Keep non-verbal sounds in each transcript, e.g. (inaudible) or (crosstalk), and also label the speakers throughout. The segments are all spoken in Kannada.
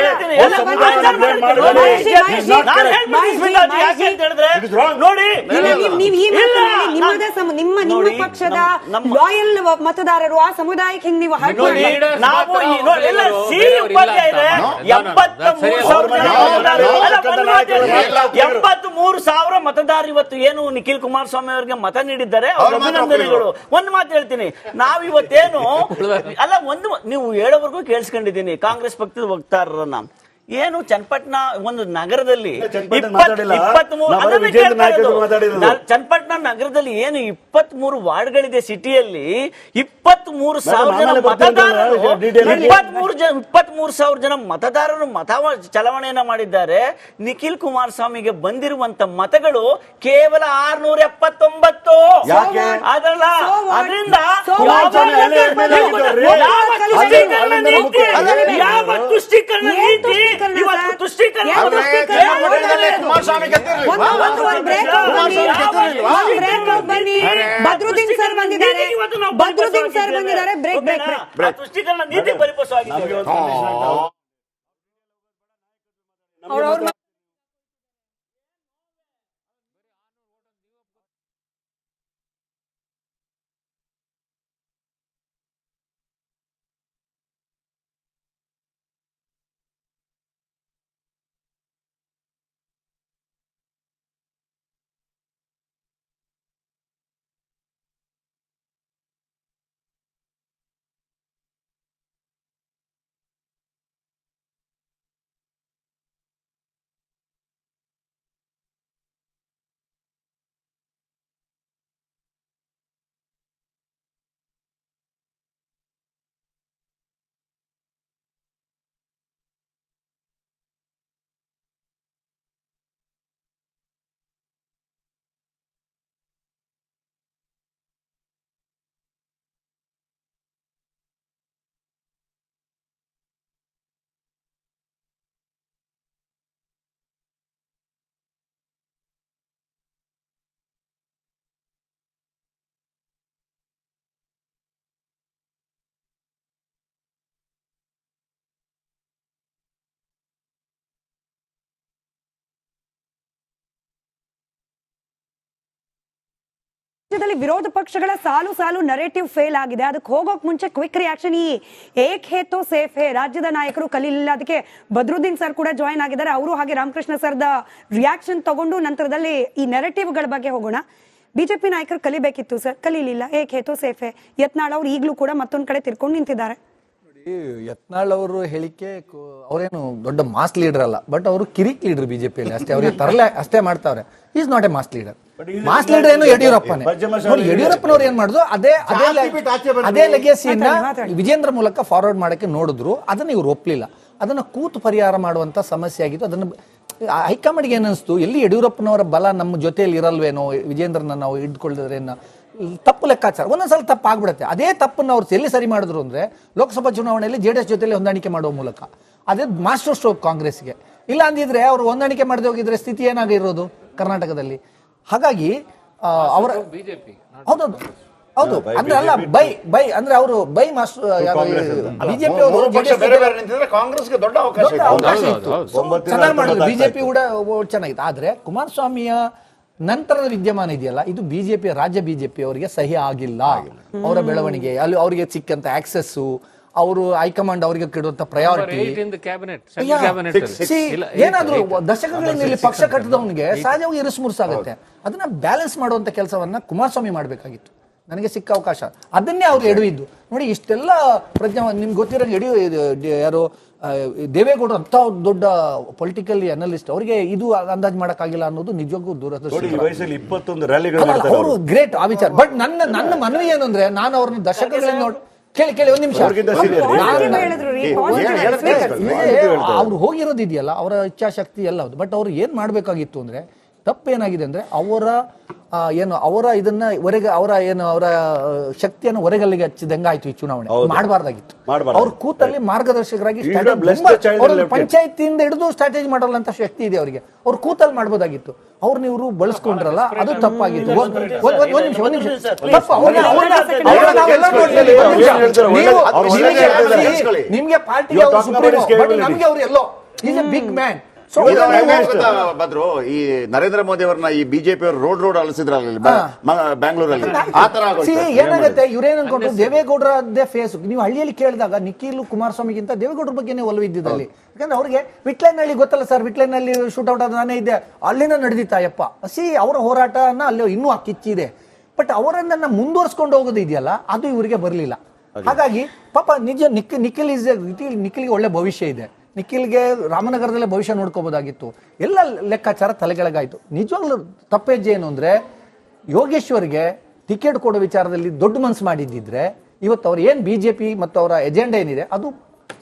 Speaker 1: ಹೇಳ್ತೀನಿ. ನೋಡಿ,
Speaker 2: ನಿಮ್ಮ ನಿಮ್ಮ
Speaker 1: ನೋಡಿ,
Speaker 2: ಪಕ್ಷದ ಲಾಯಲ್ ಮತದಾರರು ಆ ಸಮುದಾಯಕ್ಕೆ ಹಿಂಗ್ ನೀವು
Speaker 1: ಎಪ್ಪತ್ತ ಮೂರು ಸಾವಿರ ಮತದಾರರು. ಇವತ್ತು ಏನು ನಿಖಿಲ್ ಕುಮಾರಸ್ವಾಮಿ ಅವರಿಗೆ ಮತ ನೀಡಿದ್ದಾರೆ? ಅವ್ರ ಅಭಿನಂದನೆಗಳು. ಒಂದ್ ಮಾತು ಹೇಳ್ತೀನಿ. ನಾವ್ ಇವತ್ತೇನು (laughs) ಅಲ್ಲ ಒಂದು ನೀವು ಹೇಳೋವರೆಗೂ ಕೇಳಿಸ್ಕೊಂಡಿದ್ದೀನಿ. ಕಾಂಗ್ರೆಸ್ ಪಕ್ಷದ ವಕ್ತಾರರನ್ನ. ಏನು ಚನ್ನಪಟ್ಟಣ ಒಂದು ನಗರದಲ್ಲಿ
Speaker 3: ಚನ್ನಪಟ್ಟಣ
Speaker 1: ಇಪ್ಪತ್- ನಗರದಲ್ಲಿ ಏನು ಇಪ್ಪತ್ ಮೂರು ವಾರ್ಡ್ಗಳಿದೆ ಸಿಟಿಯಲ್ಲಿ? ಇಪ್ಪತ್ ಮೂರು ಸಾವಿರ ಜನ ಮತದಾರರು. ಇಪ್ಪತ್ತ್ ಮೂರು ಜನ ಇಪ್ಪತ್ ಮೂರು ಸಾವಿರ ಜನ ಮತದಾರರು ಮತ ಚಲಾವಣೆಯನ್ನ ಮಾಡಿದ್ದಾರೆ. ನಿಖಿಲ್ ಕುಮಾರಸ್ವಾಮಿಗೆ ಬಂದಿರುವಂತ ಮತಗಳು ಕೇವಲ ಆರ್ನೂರ ಎಪ್ಪತ್ತೊಂಬತ್ತು? ಅದಲ್ಲ. ಅದರಿಂದ ಯಾವ ತುಷ್ಟೀಕರಣ ನೀತಿ ತುಷ್ಟೀಕರಣ ಇವತ್ತು
Speaker 2: ಸರ್?
Speaker 1: ತುಷ್ಟೀಕರಣ?
Speaker 4: ಕುಮಾರಸ್ವಾಮಿ
Speaker 2: ಬನ್ನಿ. ಬದ್ರುದ್ದೀನ್ ಸರ್ ಬಂದಿದ್ದಾರೆ. ಬದ್ರುದ್ದೀನ್ ಸರ್ ಬಂದಿದ್ದಾರೆ. ಬ್ರೇಕ್ ಬ್ರೇಕ್
Speaker 1: ತುಷ್ಟೀಕರಣ ನೀತಿ ಪರಿಪಕ್ವವಾಗಿದೆ
Speaker 2: ರಾಜ್ಯದಲ್ಲಿ ವಿರೋಧ ಪಕ್ಷಗಳ ಸಾಲು ಸಾಲು ನರೇಟಿವ್ ಫೇಲ್ ಆಗಿದೆ. ಅದಕ್ಕೆ ಹೋಗೋಕ್ ಮುಂಚೆ ಕ್ವಿಕ್ ರಿಯಾಕ್ಷನ್ ಈ ಏಕ್ ಹೇ ಸೇಫ್ ಹೇ. ರಾಜ್ಯದ ನಾಯಕರು ಕಲೀಲಿಲ್ಲ. ಅದಕ್ಕೆ ಬದ್ರುದ್ದೀನ್ ಸರ್ ಕೂಡ ಜಾಯ್ನ್ ಆಗಿದ್ದಾರೆ. ಅವರು ಹಾಗೆ ರಾಮಕೃಷ್ಣ ಸರ್ದ ರಿಯಾಕ್ಷನ್ ತಗೊಂಡು ನಂತರದಲ್ಲಿ ಈ ನೆರೆಟಿವ್ಗಳ ಬಗ್ಗೆ ಹೋಗೋಣ. ಬಿಜೆಪಿ ನಾಯಕರು ಕಲಿಬೇಕಿತ್ತು ಸರ್. ಕಲೀಲಿಲ್ಲ. ಏಕ್ ಹೇ ಸೇಫ್ ಹೇ. ಯತ್ನಾಳ್ ಅವರು ಈಗಲೂ ಕೂಡ ಮತ್ತೊಂದ್ ಕಡೆ ತಿರ್ಕೊಂಡು ನಿಂತಿದ್ದಾರೆ.
Speaker 5: ಯತ್ನಾಳ್ ಅವರು ಹೇಳಿಕೆ ಅವರೇನು ದೊಡ್ಡ ಮಾಸ್ ಲೀಡರ್ ಅಲ್ಲ. ಬಟ್ ಅವರು ಕಿರಿಕ್ ಲೀಡರ್ ಬಿಜೆಪಿಯಲ್ಲಿ. ಅಷ್ಟೇ, ಅವ್ರಿಗೆ ತರಲೆ ಅಷ್ಟೇ ಮಾಡ್ತಾವ್ರೆ. Is not a mass leader mass leader ಏನು ಯಡಿಯೂರಪ್ಪನೇ? ಯಡಿಯೂರಪ್ಪನವ್ರು ಏನ್ ಮಾಡಿದ್ರು ಅದೇ ಅದೇ. ಅದೇ ಲೆಗಸಿಯನ್ನ. ವಿಜೇಂದ್ರ ಮೂಲಕ ಫಾರ್ವರ್ಡ್ ಮಾಡಕ್ಕೆ ನೋಡಿದ್ರು. ಅದನ್ನ ಇವ್ರು ಒಪ್ಲಿಲ್ಲ. ಅದನ್ನ ಕೂತು ಪರಿಹಾರ ಮಾಡುವಂತ ಸಮಸ್ಯೆ ಆಗಿತ್ತು. ಅದನ್ನ ಹೈಕಮಾಂಡ್ಗೆ ಏನಿಸ್ತು ಎಲ್ಲಿ ಯಡಿಯೂರಪ್ಪನವರ ಬಲ ನಮ್ಮ ಜೊತೆಯಲ್ಲಿ ಇರಲ್ವೇನೋ? ವಿಜೇಂದ್ರನ ನಾವು ಹಿಡ್ಕೊಳ್ಳಿದ್ರೇನ ತಪ್ಪು ಲೆಕ್ಕಾಚಾರ. ಒಂದೊಂದ್ಸಲ ತಪ್ಪು ಆಗ್ಬಿಡುತ್ತೆ. ಅದೇ ತಪ್ಪನ್ನು ಅವ್ರು ಎಲ್ಲಿ ಸರಿ ಮಾಡಿದ್ರು ಅಂದ್ರೆ ಲೋಕಸಭಾ ಚುನಾವಣೆಯಲ್ಲಿ ಜೆ ಡಿ ಎಸ್ ಜೊತೆಲಿ ಹೊಂದಾಣಿಕೆ ಮಾಡುವ ಮೂಲಕ. ಅದೇ ಮಾಸ್ಟರ್ ಸ್ಟ್ರೋಕ್ ಕಾಂಗ್ರೆಸ್ಗೆ. ಇಲ್ಲ ಅಂದಿದ್ರೆ ಅವರು ಹೊಂದಾಣಿಕೆ ಮಾಡದೆ ಹೋಗಿದ್ರೆ ಸ್ಥಿತಿ ಏನಾಗಿರೋದು? ಕರ್ನಾಟಕದಲ್ಲಿ. ಹಾಗಾಗಿ ಆ, ಅವರ ಹೌದೌದು ಹೌದು ಅಂದ್ರೆ ಅಲ್ಲ ಬೈ ಬೈ ಅಂದ್ರೆ ಅವರು ಬೈ ಮಾಸ್ಟರ್ ಬಿಜೆಪಿ ಅವರು
Speaker 4: ಬೇರೆ ಬೇರೆ ನಿಂತಿದ್ರೆ ಕಾಂಗ್ರೆಸ್ಗೆ ದೊಡ್ಡ ಅವಕಾಶ
Speaker 5: ದೊಡ್ಡ ಅವಕಾಶ ಇತ್ತು. So,
Speaker 3: ಒಂಬತ್ತಿನ
Speaker 5: ಚೆನ್ನಾಗಿ ಮಾಡಿದ್ರು. ಬಿಜೆಪಿ ಕೂಡ ಓ- ಚೆನ್ನಾಗಿತ್ತು ಆದ್ರೆ ಕುಮಾರಸ್ವಾಮಿಯ ನಂತರದ ವಿದ್ಯಮಾನ ಇದೆಯಲ್ಲ ಇದು ಬಿಜೆಪಿ ರಾಜ್ಯ ಬಿಜೆಪಿ ಅವರಿಗೆ ಸಹಿ ಆಗಿಲ್ಲ. ಅವರ ಬೆಳವಣಿಗೆ ಅಲ್ಲಿ ಅವರಿಗೆ ಸಿಕ್ಕಂತ ಆಕ್ಸೆಸ್ ಅವರು ಹೈಕಮಾಂಡ್ ಅವರಿಗೆ ಕೊಡುವಂತ ಪ್ರಯಾರಿಟಿ ಏನಾದ್ರೂ ದಶಕಗಳಿಂದ ಇಲ್ಲಿ ಪಕ್ಷ ಕಟ್ಟಿದವನಿಗೆ ಸಹಜವಾಗಿ ಇರಿಸು ಮುರುಸಾಗುತ್ತೆ. ಅದನ್ನ ಬ್ಯಾಲೆನ್ಸ್ ಮಾಡುವಂತ ಕೆಲಸವನ್ನ ಕುಮಾರಸ್ವಾಮಿ ಮಾಡಬೇಕಾಗಿತ್ತು. ನನಗೆ ಸಿಕ್ಕ ಅವಕಾಶ. ಅದನ್ನೇ ಅವ್ರು ಎಡವಿದ್ದು. ನೋಡಿ ಇಷ್ಟೆಲ್ಲ ಪ್ರಜ್ಞಾ ನಿಮ್ಗೆ ಗೊತ್ತಿರೋ ಎಡಿ ಯಾರು ದೇವೇಗೌಡರು ಅಂತ ದೊಡ್ಡ ಪೊಲಿಟಿಕಲ್ ಅನಲಿಸ್ಟ್ ಅವರಿಗೆ ಇದು ಅಂದಾಜು ಮಾಡಕ್ಕಾಗಿಲ್ಲ ಅನ್ನೋದು ನಿಜಕ್ಕೂ
Speaker 3: ಮಾಡ್ತಾರೆ
Speaker 5: ಅವರು. ಗ್ರೇಟ್ ಆ ವಿಚಾರ. ಬಟ್ ನನ್ನ ನನ್ನ ಮನವಿ ಏನಂದ್ರೆ ಅಂದ್ರೆ ನಾನು ಅವ್ರನ್ನ ದಶಕಗಳಲ್ಲಿ ನೋಡಿ ಕೇಳಿ ಕೇಳಿ ಒಂದ್ ನಿಮಿಷ. ಅವ್ರು ಹೋಗಿರೋದು ಇದೆಯಲ್ಲ ಅವರ ಇಚ್ಛಾಶಕ್ತಿ ಎಲ್ಲ ಹೌದು. ಬಟ್ ಅವ್ರು ಏನ್ ಮಾಡ್ಬೇಕಾಗಿತ್ತು ಅಂದ್ರೆ ತಪ್ಪೇನಾಗಿದೆ ಅಂದ್ರೆ ಅವರ ಏನು ಅವರ ಇದನ್ನ ಹೊರಗೆ ಅವರ ಏನು ಅವರ ಶಕ್ತಿಯನ್ನು ಹೊರಗಲ್ಲಿಗೆ ಹಚ್ಚಿದಂಗೆ ಆಯ್ತು ಈ ಚುನಾವಣೆ? ಮಾಡಬಾರ್ದಾಗಿತ್ತು.
Speaker 3: ಮಾಡ್ಬಾರ್ದು.
Speaker 5: ಅವ್ರ ಕೂತಲ್ಲಿ ಮಾರ್ಗದರ್ಶಕರಾಗಿ. ಪಂಚಾಯತಿಯಿಂದ ಹಿಡಿದು ಸ್ಟ್ರಾಟಜಿ ಮಾಡಲ್ಲ ಅಂತ ಶಕ್ತಿ ಇದೆ ಅವರಿಗೆ. ಅವ್ರ ಕೂತಲ್ಲಿ ಮಾಡ್ಬೋದಾಗಿತ್ತು. ಅವ್ರು ಇವರು ಬಳಸ್ಕೊಂಡ್ರಲ್ಲ ಅದು ತಪ್ಪಾಗಿತ್ತು. ಒಂದ್ ನಿಮಿಷ ಒಂದ್ ನಿಮಿಷ. ನೀವು- ನಿಮಗೆ
Speaker 3: ಪಾರ್ಟಿ.
Speaker 5: ನಮ್ಗೆ ಅವ್ರು ಎಲ್ಲೋ. ಈಸ್ ಎ ಬಿಗ್ ಮ್ಯಾನ್
Speaker 4: ಈ ನರೇಂದ್ರ ಮೋದಿ ಅವರನ್ನ ಈ ಬಿಜೆಪಿ ಅವರು ರೋಡ್ ರೋಡ್ ಅಳಿಸಿದ್ರಲ್ಲ ಬ್ಯಾಂಗ್ಳೂರಲ್ಲಿ? ಆತರ.
Speaker 5: ಏನಾಗುತ್ತೆ? ಇವ್ರೇನ್ ಅನ್ಕೊಂಡ್ರು? ದೇವೇಗೌಡರದ್ದೇ ಫೇಸ್ ನೀವು ಹಳ್ಳಿಯಲ್ಲಿ ಕೇಳಿದಾಗ ನಿಖಿಲ್ ಕುಮಾರಸ್ವಾಮಿಗಿಂತ ದೇವೇಗೌಡರ ಬಗ್ಗೆನೇ ಒಲವಿದ್ದಲ್ಲಿ ಯಾಕಂದ್ರೆ ಅವ್ರಿಗೆ ವಿಟ್ಲೈನಲ್ಲಿ ಗೊತ್ತಲ್ಲ ಸರ್ ವಿಟ್ಲೈನಲ್ಲಿ ಶೂಟ್ ಔಟ್ ಆದ ನಾನೇ ಇದ್ದೆ. ಅಲ್ಲಿನ ನಡೆದಿತ್ತ ಯಪ್ಪ? ಸಿ ಅವರ ಹೋರಾಟನ ಅಲ್ಲಿ ಇನ್ನೂ ಆ ಕಿಚ್ಚಿದೆ ಬಟ್ ಅವರನ್ನ ಮುಂದುವರ್ಸ್ಕೊಂಡು ಹೋಗೋದು ಇದೆಯಲ್ಲ ಅದು ಇವರಿಗೆ ಬರಲಿಲ್ಲ. ಹಾಗಾಗಿ ಪಾಪ ನಿಜ ನಿಖಿಲ್ ನಿಖಿಲ್ ಇಸ್ ನಿಖಿಲ್ಗೆ ಒಳ್ಳೆ ಭವಿಷ್ಯ ಇದೆ. ನಿಖಿಲ್ಗೆ ರಾಮನಗರದಲ್ಲೇ ಭವಿಷ್ಯ ನೋಡ್ಕೋಬೋದಾಗಿತ್ತು. ಎಲ್ಲ ಲೆಕ್ಕಾಚಾರ ತಲೆಗೆಳಗಾಯಿತು. ನಿಜವಾಗ್ಲೂ ತಪ್ಪೆಜ್ಜೆ ಏನು ಅಂದ್ರೆ ಯೋಗೇಶ್ವರ್ಗೆ ಟಿಕೆಟ್ ಕೊಡೋ ವಿಚಾರದಲ್ಲಿ ದೊಡ್ಡ ಮನಸ್ಸು ಮಾಡಿದ್ದಿದ್ರೆ ಇವತ್ತು ಅವ್ರು ಏನ್ ಬಿಜೆಪಿ ಮತ್ತು ಅವರ ಎಜೆಂಡಾ ಏನಿದೆ ಅದು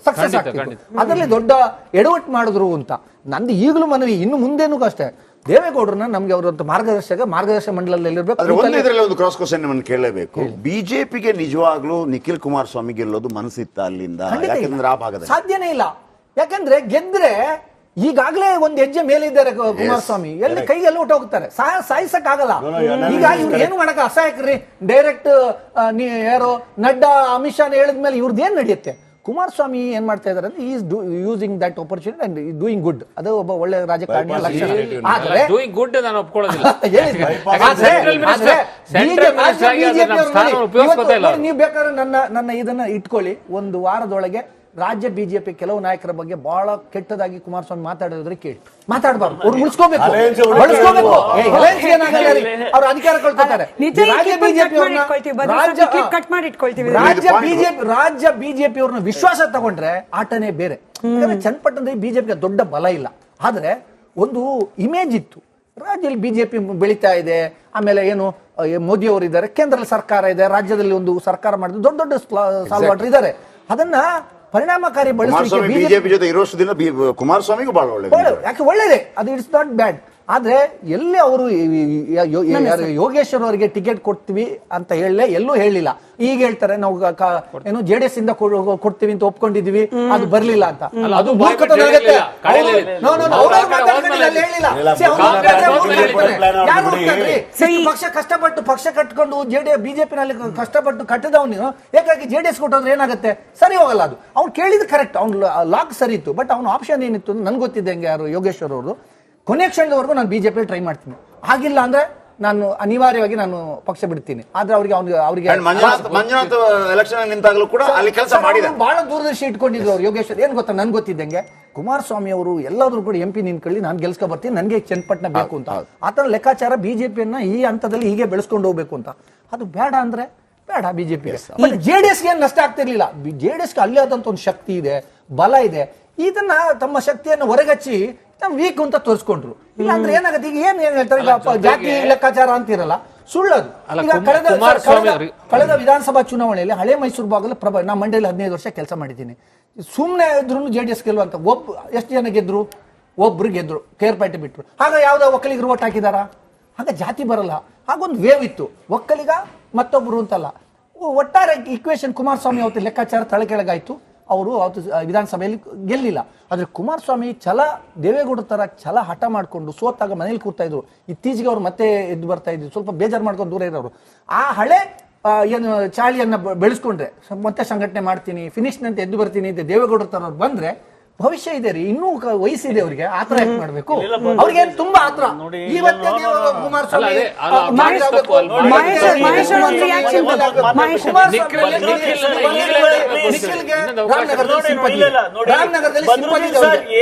Speaker 5: ಸಕ್ಸಸ್ ಆಗ್ತಿತ್ತು. ಅದರಲ್ಲಿ ದೊಡ್ಡ ಎಡವಟ್ ಮಾಡಿದ್ರು ಅಂತ. ನಂದು ಈಗಲೂ ಮನವಿ ಇನ್ನು ಮುಂದೇನೂ ಅಷ್ಟೇ. ದೇವೇಗೌಡರನ್ನ ನಮ್ಗೆ ಅವರ ಮಾರ್ಗದರ್ಶಕ ಮಾರ್ಗದರ್ಶಕ ಮಂಡಲದಲ್ಲಿ
Speaker 4: ಒಂದು
Speaker 5: ಇರಬೇಕು
Speaker 4: ಇದರಲ್ಲಿ ಒಂದು ಕ್ರಾಸ್ ಕ್ವಶನ್ ನಿಮ್ಮನ್ನು ಕೇಳಲೇಬೇಕು. ಬಿಜೆಪಿಗೆ ನಿಜವಾಗ್ಲೂ ನಿಖಿಲ್ ಕುಮಾರಸ್ವಾಮಿ ಗೆಲ್ಲೋದು ಮನಸ್ಸಿತ್ತ ಅಲ್ಲಿಂದ?
Speaker 5: ಖಂಡಿತ
Speaker 4: ಯಾಕಂದ್ರೆ ಆ ಭಾಗದಲ್ಲಿ.
Speaker 5: ಸಾಧ್ಯನೇ ಇಲ್ಲ. ಯಾಕಂದ್ರೆ ಗೆದ್ರೆ ಈಗಾಗಲೇ ಒಂದು ಹೆಜ್ಜೆ ಮೇಲಿದ್ದಾರೆ ಕುಮಾರಸ್ವಾಮಿ. ಎಲ್ಲಿ ಕೈ ಎಲ್ಲ ಊಟ ಹೋಗ್ತಾರೆ. ಸಾಯ ಸಾಯಿಸಕ್ ಆಗಲ್ಲ ಈಗ ಇವ್ರು ಏನು ಮಾಡಕ್ ಅಸಹಾಯಕ್ರಿ ಡೈರೆಕ್ಟ್ ನೀ ಯಾರು? ನಡ್ಡಾ ಅಮಿತ್ ಶಾ ಹೇಳಿದ್ಮೇಲೆ ಇವ್ರದ್ದು ಏನ್ ನಡೆಯುತ್ತೆ? ಕುಮಾರಸ್ವಾಮಿ ಏನ್ ಮಾಡ್ತಾ ಇದಾರೆ ಅಂದ್ರೆ is using that opportunity and doing good ಅದು ಒಬ್ಬ ಒಳ್ಳೆ ರಾಜಕಾರಣಿಯ ಲಕ್ಷಣ. ಆದ್ರೆ
Speaker 6: ಡೂಯಿಂಗ್ ಗುಡ್ ನಾನು ಒಪ್ಕೊಳ್ಳೋದಿಲ್ಲ. (laughs)
Speaker 5: ನೀವು ಬೇಕಾದ್ರೆ ನನ್ನ ನನ್ನ ಇದನ್ನ ಇಟ್ಕೊಳ್ಳಿ. ಒಂದು ವಾರದೊಳಗೆ ರಾಜ್ಯ ಬಿಜೆಪಿ ಕೆಲವು ನಾಯಕರ ಬಗ್ಗೆ ಬಹಳ ಕೆಟ್ಟದಾಗಿ ಕುಮಾರಸ್ವಾಮಿ ಮಾತಾಡೋದ್ರೆ ಕೇಳಿ. ಮಾತಾಡಬಾರ್ದು. ಅವ್ರು ರೀ. ಅಧಿಕಾರ ಕಳ್ಕೊತಾರೆ. ರಾಜ್ಯ ಬಿಜೆಪಿ ರಾಜ್ಯ
Speaker 2: ಸ್ವಲ್ಪ ಮಾಡಿ ಇಟ್ಕೊಳ್ತೀವಿ.
Speaker 5: ರಾಜ್ಯ ಬಿಜೆಪಿ ರಾಜ್ಯ ಬಿಜೆಪಿ ಅವ್ರನ್ನ ವಿಶ್ವಾಸ ತಗೊಂಡ್ರೆ ಆಟನೇ ಬೇರೆ. ಚನ್ನಪಟ್ಟಣದಲ್ಲಿ ಬಿಜೆಪಿಗೆ ದೊಡ್ಡ ಬಲ ಇಲ್ಲ. ಆದ್ರೆ ಒಂದು ಇಮೇಜ್ ಇತ್ತು. ರಾಜ್ಯದಲ್ಲಿ ಬಿಜೆಪಿ ಬೆಳೀತಾ ಇದೆ. ಆಮೇಲೆ ಏನು ಮೋದಿ ಅವರು ಇದ್ದಾರೆ ಕೇಂದ್ರ ಸರ್ಕಾರ ಇದೆ ರಾಜ್ಯದಲ್ಲಿ ಒಂದು ಸರ್ಕಾರ ಮಾಡಿದ್ರು ದೊಡ್ಡ ದೊಡ್ಡ ಸಾಲ್ವಾಟರ್ ಇದ್ದಾರೆ. ಅದನ್ನ ಪರಿಣಾಮಕಾರಿ ಬಳಸಲಿಕ್ಕೆ
Speaker 4: ಕುಮಾರಸ್ವಾಮಿ
Speaker 5: ಬಿಜೆಪಿ
Speaker 4: ಜೊತೆ ಇರೋಷ್ಟು ದಿನ ಕುಮಾರಸ್ವಾಮಿಗೂ ಬಹಳ ಒಳ್ಳೆ-
Speaker 5: ಯಾಕೆ ಒಳ್ಳೇದೇ? ಅದು ಇಟ್ಸ್ ನಾಟ್ ಬ್ಯಾಡ್ ಆದ್ರೆ ಎಲ್ಲಿ ಅವರು ಯಾರು ಯೋಗೇಶ್ವರ್ ಅವರಿಗೆ ಟಿಕೆಟ್ ಕೊಡ್ತೀವಿ ಅಂತ ಹೇಳಲೇ ಎಲ್ಲೂ ಹೇಳಿಲ್ಲ. ಈಗ ಹೇಳ್ತಾರೆ ನಾವು ಏನು ಜೆ ಏನು ಜೆಡಿಎಸ್ ಇಂದ ಕೊಡ್ತೀವಿ ಅಂತ ಒಪ್ಕೊಂಡಿದೀವಿ ಅದು ಬರ್ಲಿಲ್ಲ ಅಂತ. ಅದು ಪಕ್ಷ ಕಷ್ಟಪಟ್ಟು ಪಕ್ಷ ಕಟ್ಕೊಂಡು ಜೆಡಿ ಬಿಜೆಪಿ ನಲ್ಲಿ ಕಷ್ಟಪಟ್ಟು ಕಟ್ಟದವನು ಏಕಾಗಿ ಜೆಡಿಎಸ್ ಕೊಟ್ಟೋದ್ರೆ ಏನಾಗುತ್ತೆ? ಸರಿ ಹೋಗಲ್ಲ ಅದು. ಅವ್ನು ಕೇಳಿದ್ ಕರೆಕ್ಟ್ ಅವ್ನು ಲಾಕ್ ಸರಿ ಇತ್ತು. ಬಟ್ ಅವ್ನ ಆಪ್ಷನ್ ಏನಿತ್ತು ನನ್ಗೆ ಗೊತ್ತಿದ್ದಂಗೆ ಯಾರು ಯೋಗೇಶ್ವರ್ ಅವರು ಕೊನೆ ಕ್ಷಣದವರೆಗೂ ನಾನು ಬಿಜೆಪಿ ಟ್ರೈ ಮಾಡ್ತೀನಿ. ಆಗಿಲ್ಲ ಅಂದ್ರೆ ನಾನು ಅನಿವಾರ್ಯವಾಗಿ ನಾನು ಪಕ್ಷ ಬಿಡ್ತೀನಿ. ಆದ್ರೆ ಅವರಿಗೆ ಅವ್ನಿಗೆ ಅವರಿಗೆ
Speaker 4: ಮಂಜುನಾಥ್ ಎಲೆಕ್ಷನ್ ನಿಂತಾಗಲೂ ಕೂಡ ಅಲ್ಲಿ ಕೆಲಸ ಮಾಡಿದ.
Speaker 5: ಬಹಳ ದೂರದರ್ಶಿ ಇಟ್ಕೊಂಡಿದ್ರು ಅವ್ರು ಯೋಗೇಶ್ವರ್. ಏನ್ ಗೊತ್ತಾ? ನನ್ಗೆ ಗೊತ್ತಿದ್ದಂಗೆ ಕುಮಾರಸ್ವಾಮಿ ಅವರು ಎಲ್ಲಾದ್ರೂ ಕೂಡ ಎಂ ಪಿ ನಿಂತ್ಕೊಳ್ಳಿ ನಾನು ಗೆಲ್ಸ್ಕೊ ಬರ್ತೀನಿ ನನಗೆ ಚನ್ನಪಟ್ಟಣ ಬೇಕು ಅಂತ. ಆತನ ಲೆಕ್ಕಾಚಾರ ಬಿಜೆಪಿಯನ್ನ ಈ ಹಂತದಲ್ಲಿ ಹೀಗೆ ಬೆಳೆಸ್ಕೊಂಡು ಹೋಗ್ಬೇಕು ಅಂತ. ಅದು ಬೇಡ ಅಂದ್ರೆ ಬೇಡ ಬಿಜೆಪಿ ಜೆ ಎಸ್ ಏನು ನಷ್ಟ ಆಗ್ತಿರ್ಲಿಲ್ಲ? ಜೆ ಡಿ ಎಸ್ಗೆ ಅಲ್ಲೇ ಆದಂತ ಒಂದು ಶಕ್ತಿ ಇದೆ ಬಲ ಇದೆ. ಇದನ್ನ ತಮ್ಮ ಶಕ್ತಿಯನ್ನು ಹೊರಗಚ್ಚಿ ನಾವು ವೀಕ್ ಅಂತ ತೋರಿಸ್ಕೊಂಡ್ರು. ಇಲ್ಲ ಅಂದ್ರೆ ಏನಾಗುತ್ತೆ ಈಗ ಏನ್ ಏನ್ ಹೇಳ್ತಾರೆ? ಈಗ ಪ- ಜಾತಿ ಲೆಕ್ಕಾಚಾರ ಅಂತಿರಲ್ಲ ಸುಳ್ಳದು. ಈಗ ಕಳೆದ ಕಳೆದ- ಕಳೆದ ವಿಧಾನಸಭಾ ಚುನಾವಣೆಯಲ್ಲಿ ಹಳೆ ಮೈಸೂರು ಭಾಗದಲ್ಲಿ ಪ್ರಭಾ ನಾ ಮಂಡ್ಯದಲ್ಲಿ ಹದಿನೈದು ವರ್ಷ ಕೆಲಸ ಮಾಡಿದ್ದೀನಿ. ಸುಮ್ಮನೆ ಇದ್ರು ಜೆ ಡಿ ಎಸ್ ಗೆಲ್ಲುವಂತ ಒಬ್ಬ ಎಷ್ಟು ಜನ ಗೆದ್ರು? ಒಬ್ರು ಗೆದ್ರು ಕೇರ್ ಪಾರ್ಟಿ ಬಿಟ್ರು. ಆಗ ಯಾವ್ದೋ ಒಕ್ಕಲಿಗರು ಓಟ್ ಹಾಕಿದಾರ? ಆಗ ಜಾತಿ ಬರಲ್ಲ. ಹಾಗೊಂದು ವೇವ್ ಇತ್ತು. ಒಕ್ಕಲಿಗ ಮತ್ತೊಬ್ರು ಅಂತಲ್ಲ. ಒಟ್ಟಾರೆ ಇಕ್ವೇಶನ್ ಕುಮಾರಸ್ವಾಮಿ ಅವತ್ತು ಲೆಕ್ಕಾಚಾರ ತಳಕೆಳಗಾಯ್ತು ಅವರು ಅವತ್ತು ವಿಧಾನಸಭೆಯಲ್ಲಿ ಗೆಲ್ಲಿಲ್ಲ. ಆದರೆ ಕುಮಾರಸ್ವಾಮಿ ಛಲ, ದೇವೇಗೌಡರ ಥರ ಛಲ ಹಠ ಮಾಡಿಕೊಂಡು ಸೋತಾಗ ಮನೇಲಿ ಕೂರ್ತಾ ಇದ್ರು. ಇತ್ತೀಚೆಗೆ ಅವ್ರು ಮತ್ತೆ ಎದ್ದು ಬರ್ತಾ ಇದ್ರು. ಸ್ವಲ್ಪ ಬೇಜಾರು ಮಾಡ್ಕೊಂಡು ದೂರ ಇರೋರು. ಆ ಹಳೆ ಏನು, ಚಾಳಿಯನ್ನು ಬೆಳೆಸ್ಕೊಂಡ್ರೆ, ಮತ್ತೆ ಸಂಘಟನೆ ಮಾಡ್ತೀನಿ ಫಿನಿಶ್ ಅಂತ ಎದ್ದು ಬರ್ತೀನಿ ಅಂತ ದೇವೇಗೌಡರ ಥರ ಬಂದ್ರೆ ಭವಿಷ್ಯ ಇದೆ ರೀ. ಇನ್ನೂ ವಯಸ್ಸಿದೆ ಅವರಿಗೆ. ಆತರ ಯಾಕೆ ಮಾಡ್ಬೇಕು? ಅವ್ರಿಗೆ ತುಂಬಾ ಆತರ ನೀವ್
Speaker 1: ಇವತ್ತೇ.
Speaker 5: ಕುಮಾರಸ್ವಾಮಿ ಅವ್ರಿಗೆ.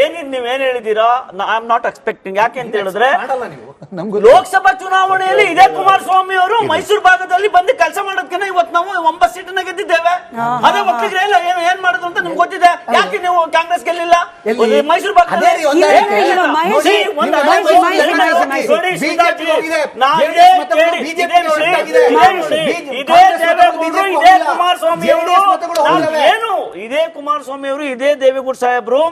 Speaker 1: ಏನಿದ್ ನೀವೇನ್ ಹೇಳಿದೀರಾ ಐ ಆಮ್ ನಾಟ್ ಎಕ್ಸ್ಪೆಕ್ಟಿಂಗ್ ಯಾಕೆ ಅಂತ ಹೇಳಿದ್ರೆ
Speaker 5: ಮಾಡಲ್ಲ ನೀವು. ನಮ್ಗೂ
Speaker 1: ಲೋಕಸಭಾ ಚುನಾವಣೆಯಲ್ಲಿ ಇದೇ ಕುಮಾರಸ್ವಾಮಿ ಅವರು ಮೈಸೂರು ಭಾಗದಲ್ಲಿ ಬಂದು ಕೆಲಸ ಮಾಡೋದಕ್ಕೆ ಇವತ್ತು ನಾವು ಒಂಬತ್ತು ಸೀಟನ್ನ ಗೆದ್ದಿದ್ದೇವೆ. ಅದೇ ಒಕ್ಕಲಿಗರೇ ಇಲ್ಲ ಏನು ಏನ್ ಮಾಡಿದ್ರು ಅಂತ ನಿಮ್ಗೆ ಗೊತ್ತಿದೆ. ಯಾಕೆ ನೀವು ಕಾಂಗ್ರೆಸ್ ಗೆಲ್ಲಿಲ್ಲ? ಒಂದು ಮೈಸೂರು ಇದೇ. ಕುಮಾರಸ್ವಾಮಿ ಅವರು. ಏನು ಇದೇ ಕುಮಾರಸ್ವಾಮಿ ಅವರು ಇದೇ ದೇವೇಗೌಡ ಸಾಹೇಬ್ರು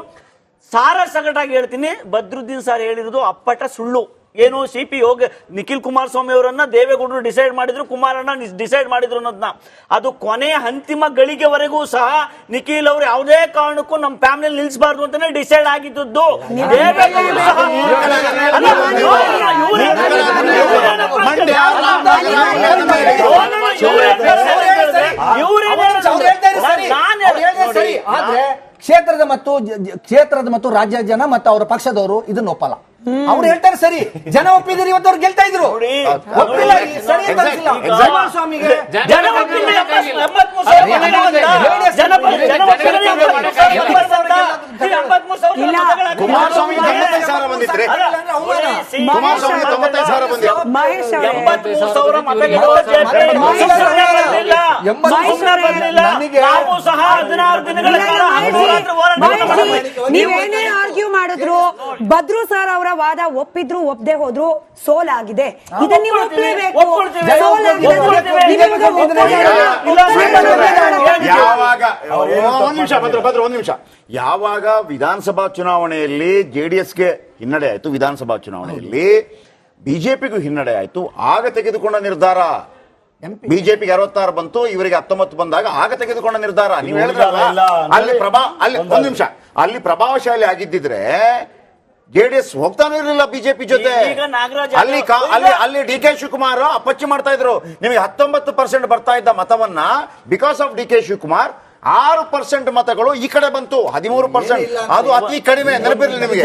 Speaker 1: ಸಾರ ಸಗಟಾಗಿ ಹೇಳ್ತೀನಿ. ಬದ್ರುದ್ದೀನ್ ಸಾರ್ ಹೇಳಿರೋದು ಅಪ್ಪಟ ಸುಳ್ಳು. ಏನು ಸಿ ಪಿ ಯೋಗ ನಿಖಿಲ್ ಕುಮಾರಸ್ವಾಮಿ ಅವರನ್ನ ದೇವೇಗೌಡರು ಡಿಸೈಡ್ ಮಾಡಿದ್ರು ಕುಮಾರಣ್ಣ ಡಿಸೈಡ್ ಮಾಡಿದ್ರು ಅನ್ನೋದನ್ನ ಅದು ಕೊನೆಯ ಅಂತಿಮ ಗಳಿಗೆವರೆಗೂ ಸಹ ನಿಖಿಲ್ ಅವರು ಯಾವುದೇ ಕಾರಣಕ್ಕೂ ನಮ್ಮ ಫ್ಯಾಮಿಲಿ ನಿಲ್ಸಬಾರ್ದು ಅಂತಾನೆ ಡಿಸೈಡ್ ಆಗಿದ್ದು ದೇವೇಗೌಡರು ಸಹ. ಅಲ್ಲ,
Speaker 5: ಸರಿ. ಆದ್ರೆ ಕ್ಷೇತ್ರದ ಮತ್ತು ಜ- ಜ- ಕ್ಷೇತ್ರದ ಮತ್ತು ರಾಜ್ಯ ಜನ ಮತ್ತು ಅವರ ಪಕ್ಷದವರು ಇದನ್ನ ಒಪ್ಪಲ್ಲ. ಅವ್ರು ಹೇಳ್ತಾರೆ ಸರಿ. ಜನ ಒಪ್ಪಿದ್ರು ಇವತ್ತು ಅವ್ರು ಗೆಲ್ತಾ ಇದ್ರು.
Speaker 1: ನೋಡಿ,
Speaker 5: ಒಪ್ಪಿಲ್ಲ ಸರಿ ಅಂತ ಅನ್ಸಿಲ್ಲ.
Speaker 4: Exactly.
Speaker 5: ಕುಮಾರಸ್ವಾಮಿಗೆ
Speaker 1: ಜನ ಒಪ್ಪಿಲ್ಲ, ಎಂಬತ್ತು- ಎಂಬತ್ಮೂರು ಸಾವಿರ ಮತಗಳಿಂದ ಜನ ಜನ ಒಪ್ಪಿಲ್ಲ, ಎಂಬತ್ಮೂರು ಸಾವಿರ ಮತಗಳಿಂದ ಈ ಎಂಬತ್ಮೂರು ಸಾವಿರ
Speaker 2: ಇಲ್ಲ.
Speaker 1: ಮತಗಳಾಗಿದೆ.
Speaker 4: ಕುಮಾರಸ್ವಾಮಿ ತೊಂಬತ್ತೈದು ಸಾವಿರ ಬಂದಿತ್ರಿ.
Speaker 1: ಅಲ್ಲ,
Speaker 2: ಮಹೇಶ್ ನೀವೇನೇ ಆರ್ಗ್ಯೂ ಮಾಡಿದ್ರು ಬದ್ರು ಸರ್ ಅವರ ವಾದ ಒಪ್ಪಿದ್ರು ಒಪ್ಪದೆ ಹೋದ್ರು ಸೋಲಾಗಿದೆ. ಇದನ್ನ ನೀವು ಇಲ್ಲ.
Speaker 4: ಯಾವಾಗ? ಒಂದ್ ನಿಮಿಷ ಭದ್ರ ಭದ್ರ ಒಂದ್ ನಿಮಿಷ. ಯಾವಾಗ ವಿಧಾನಸಭಾ ಚುನಾವಣೆಯಲ್ಲಿ ಜೆಡಿಎಸ್ಗೆ ಹಿನ್ನಡೆ ಆಯಿತು ವಿಧಾನಸಭಾ ಚುನಾವಣೆಯಲ್ಲಿ. ಬಿಜೆಪಿಗೂ ಹಿನ್ನಡೆ ಆಯಿತು ಆಗ ತೆಗೆದುಕೊಂಡ ನಿರ್ಧಾರ. ಬಿಜೆಪಿಗೆ ಅರವತ್ತಾರು ಬಂತು ಇವರಿಗೆ ಹತ್ತೊಂಬತ್ತು ಬಂದಾಗ ಆಗ ತೆಗೆದುಕೊಂಡ ನಿರ್ಧಾರ. ನೀವು ಹೇಳಿದ್ರಲ್ಲ ಅಲ್ಲಿ ಪ್ರಭಾ ಅಲ್ಲಿ ಒಂದ್ ನಿಮಿಷ. ಅಲ್ಲಿ ಪ್ರಭಾವಶಾಲಿ ಆಗಿದ್ದಿದ್ರೆ ಜೆಡಿಎಸ್ ಹೋಗ್ತಾನೆ ಇರಲಿಲ್ಲ ಬಿಜೆಪಿ ಜೊತೆ. ಅಲ್ಲಿ ಅಲ್ಲಿ ಅಲ್ಲಿ ಡಿ ಕೆ ಶಿವಕುಮಾರ್ ಅಪ್ಪಚ್ಚಿ ಮಾಡ್ತಾ ಇದ್ರು. ನಿಮಗೆ ಹತ್ತೊಂಬತ್ತು ಪರ್ಸೆಂಟ್ ಬರ್ತಾ ಇದ್ದ ಮತವನ್ನ because of D K Shivakumar ಆರು ಪರ್ಸೆಂಟ್ ಮತಗಳು ಈ ಕಡೆ ಬಂತು ಹದಿಮೂರು ಪರ್ಸೆಂಟ್ ಅದು ಅತಿ ಕಡಿಮೆ ನೆನಪಿರ್ಲಿ ನಿಮಗೆ.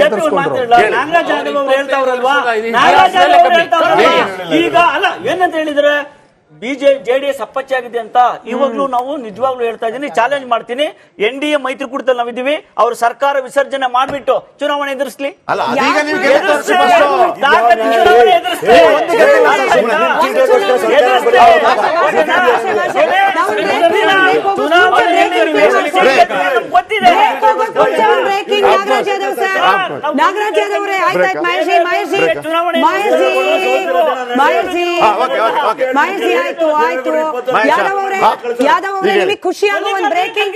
Speaker 1: ನಾಗರಾಜ್ ಯಾದವ್ ಅವ್ರು ಹೇಳ್ತಾವ್ರಲ್ವಾ ನಾಗರಾಜ್ ಯಾದವ್ ಅವ್ರು ಹೇಳ್ತಾವ್ರಲ್ವಾ? ಈಗ ಅಲ್ಲ ಏನಂತ ಹೇಳಿದ್ರೆ ಬಿಜೆ ಜೆಡಿಎಸ್ ಅಪ್ಪಚ್ಚಿ ಆಗಿದೆ ಅಂತ ಇವಾಗ್ಲೂ ನಾವು ನಿಜವಾಗ್ಲೂ ಹೇಳ್ತಾ ಇದೀನಿ ಚಾಲೆಂಜ್ ಮಾಡ್ತೀನಿ ಎನ್ ಡಿ ಎ ಮೈತ್ರಿಕೂಟದಲ್ಲಿ ನಾವಿದ್ದೀವಿ ಅವ್ರ ಸರ್ಕಾರ ವಿಸರ್ಜನೆ ಮಾಡ್ಬಿಟ್ಟು ಚುನಾವಣೆ ಎದುರಿಸ್ಲಿ ಎದುರಿಸ್ಲಿ.
Speaker 2: Breaking ನಾಗರಾಜ್ ಯಾದವ್ ಸರ್ ನಾಗರಾಜ್ ಯಾದವ್ ಅವರೇ ಆಯ್ತಾಯ್ತು ಮಹೇಶ್ ಜಿ ಮಹೇಶ್ ಜಿ ಮಹೇಶ್ ಜಿ ಮಹೇಶ್ ಜಿ
Speaker 4: ಹಾ, okay, okay, okay.
Speaker 2: Mahesh ji ಆಯ್ತು ಆಯ್ತು ಯಾದವ್ ಅವರೇ ಯಾದವ್ ಅವರೇ ನಿಮಗೆ ಖುಷಿ ಆಗೋ ಒಂದು ಬ್ರೇಕಿಂಗ್?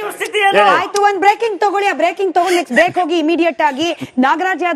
Speaker 2: ಆಯ್ತು ಒಂದು ಬ್ರೇಕಿಂಗ್ ತಗೊಳ್ಳಿ ಆ ಬ್ರೇಕಿಂಗ್ ತಗೊಂಡು ನೆಕ್ಸ್ಟ್ ಬ್ರೇಕ್ ಹೋಗಿ ಇಮಿಡಿಯೇಟ್ ಆಗಿ ನಾಗರಾಜ್ ಯಾದವ್